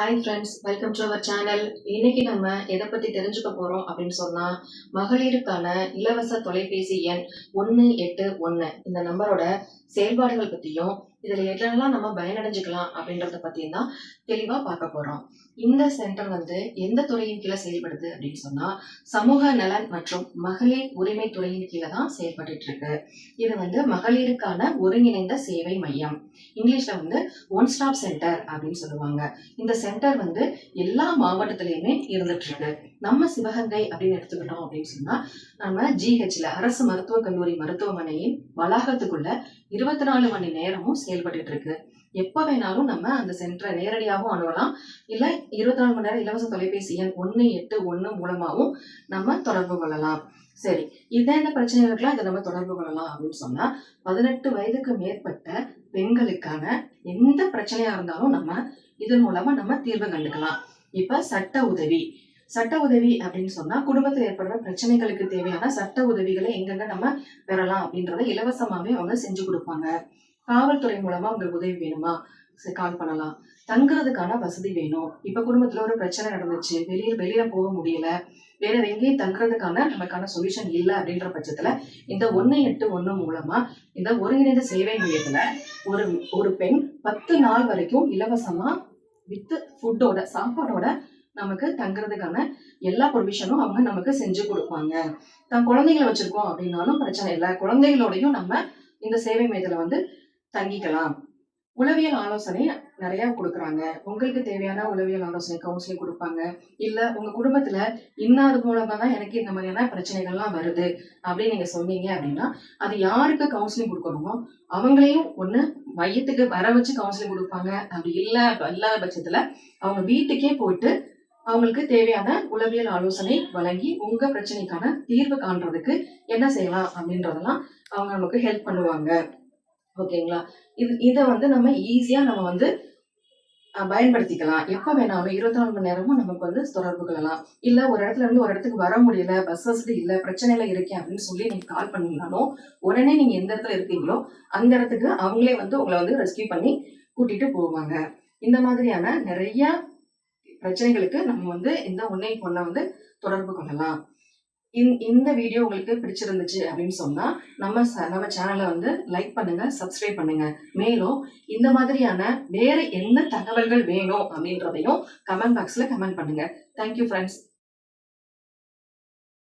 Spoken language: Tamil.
Hi friends welcome to our channel இன்னைக்கு நம்ம எதை பத்தி தெரிஞ்சுக்க போறோம் அப்படின்னு சொன்னா மகளிருக்கான இலவச தொலைபேசி எண் ஒன்று எட்டு ஒன்று இந்த நம்பரோட செயல்பாடுகள் பத்தியும் இதுல எதெல்லாம் நம்ம பயனடைஞ்சுக்கலாம் அப்படின்றத பத்தியும் தான் தெளிவா பார்க்க போறோம். இந்த சென்டர் வந்து எந்த துறையின் கீழே செயல்படுது அப்படின்னு சொன்னா சமூக நலன் மற்றும் மகளிர் உரிமை துறையின் கீழே தான் செயல்பட்டு இருக்கு. இது வந்து மகளிருக்கான ஒருங்கிணைந்த சேவை மையம். இங்கிலீஷ்ல வந்து ஒன் ஸ்டாப் சென்டர் அப்படின்னு சொல்லுவாங்க. இந்த சென்டர் வந்து எல்லா மாவட்டத்திலையுமே இருந்துட்டு இருக்கு நம்ம சிவகங்கை அப்படின்னு எடுத்துக்கிட்டோம் அப்படின்னு சொன்னா நம்ம ஜிஹெச்ல அரசு மருத்துவக் கல்லூரி மருத்துவமனையின் வளாகத்துக்குள்ள இருபத்தி நாலு மணி நேரமும் செயல்பட்டுட்டு இருக்கு எப்ப வேணாலும் நம்ம அந்த சென்டரை நேரடியாகவும் அணுகலாம். இல்ல இருபத்தி நாலு மணி நேரம் இலவச தொலைபேசி எண் ஒன்னு எட்டு ஒன்னு மூலமாகவும் நம்ம தொடர்பு கொள்ளலாம். சரி இதெந்த பிரச்சனைகளுக்கெல்லாம் இதை நம்ம தொடர்பு கொள்ளலாம் அப்படின்னு சொன்னா பதினெட்டு வயதுக்கு மேற்பட்ட பெண்களுக்கான எந்த பிரச்சனையா இருந்தாலும் நம்ம இதன் மூலமா நம்ம தீர்வு கண்டுக்கலாம். இப்ப சட்ட உதவி. சட்ட உதவி அப்படின்னு சொன்னா குடும்பத்தில் ஏற்படுற பிரச்சனைகளுக்கு தேவையான சட்ட உதவிகளை எங்கெங்க நம்ம பெறலாம் அப்படின்றத இலவசமாவே அவங்க செஞ்சு கொடுப்பாங்க. காவல்துறை மூலமா உங்களுக்கு உதவி வேணுமா? கால் பண்ணலாம். தங்குறதுக்கான வசதி வேணும். இப்ப குடும்பத்துல ஒரு பிரச்சனை நடந்துச்சு. வெளியே வெளியில போக முடியல. வேற எங்கேயும் தங்குறதுக்கான நமக்கான சொல்யூஷன் இல்லை அப்படின்ற பட்சத்துல இந்த ஒன்னு எட்டு ஒண்ணு மூலமா இந்த ஒருங்கிணைந்த சேவை மையத்துல ஒரு ஒரு பெண் பத்து நாள் வரைக்கும் இலவசமா வித் ஃபுட்டோட சாப்பாடோட நமக்கு தங்குறதுக்கான எல்லா ப்ரொவிஷனும் அவங்க நமக்கு செஞ்சு கொடுப்பாங்க. தான் குழந்தைகளை வச்சிருக்கோம் அப்படின்னாலும் பிரச்சனை இல்லை. குழந்தைகளோடையும் நம்ம இந்த சேவை மையத்துல வந்து தங்கிக்கலாம். உளவியல் ஆலோசனை நிறைய கொடுக்குறாங்க. உங்களுக்கு தேவையான உளவியல் ஆலோசனை கவுன்சிலிங் கொடுப்பாங்க. இல்ல உங்க குடும்பத்துல இன்னார் மூலமா தான் எனக்கு இந்த மாதிரியான பிரச்சனைகள்லாம் வருது அப்படின்னு நீங்க சொன்னீங்க அப்படின்னா அது யாருக்கு கவுன்சிலிங் கொடுக்கணுமோ அவங்களையும் ஒண்ணு மையத்துக்கு வர வச்சு கவுன்சிலிங் கொடுப்பாங்க. அப்படி இல்ல இல்லாத பட்சத்துல அவங்க வீட்டுக்கே போயிட்டு அவங்களுக்கு தேவையான உளவியல் ஆலோசனை வழங்கி உங்க பிரச்சனைக்கான தீர்வு காண்றதுக்கு என்ன செய்யலாம் அப்படின்றதெல்லாம் அவங்க நமக்கு ஹெல்ப் பண்ணுவாங்க. ஓகேங்களா? இது இதை வந்து நம்ம ஈஸியா நம்ம வந்து பயன்படுத்திக்கலாம். எப்போ வேணாலும் இருபத்தி நாலு மணி நேரமும் நமக்கு வந்து தொடர்பு கொள்ளலாம். இல்ல ஒரு இடத்துல இருந்து ஒரு இடத்துக்கு வர முடியல பஸ் வசதி இல்ல பிரச்சனையில இருக்கேன் அப்படின்னு சொல்லி நீங்க கால் பண்ணீங்கனாலும் உடனே நீங்க எந்த இடத்துல இருக்கீங்களோ அந்த இடத்துக்கு அவங்களே வந்து உங்களை வந்து ரெஸ்கியூ பண்ணி கூட்டிட்டு போவாங்க. இந்த மாதிரியான நிறைய பிரச்சனைகளுக்கு நம்ம வந்து இந்த ஒன்னை பொண்ணை வந்து தொடர்பு கொள்ளலாம். இந்த இந்த வீடியோ உங்களுக்கு பிடிச்சிருந்துச்சு அப்படின்னு சொன்னா நம்ம ச- நம்ம சேனலை வந்து லைக் பண்ணுங்க சப்ஸ்கிரைப் பண்ணுங்க. மேலும் இந்த மாதிரியான வேற என்ன தகவல்கள் வேணும் அப்படின்றதையும் கமெண்ட் பாக்ஸ்ல கமெண்ட் பண்ணுங்க. Thank you friends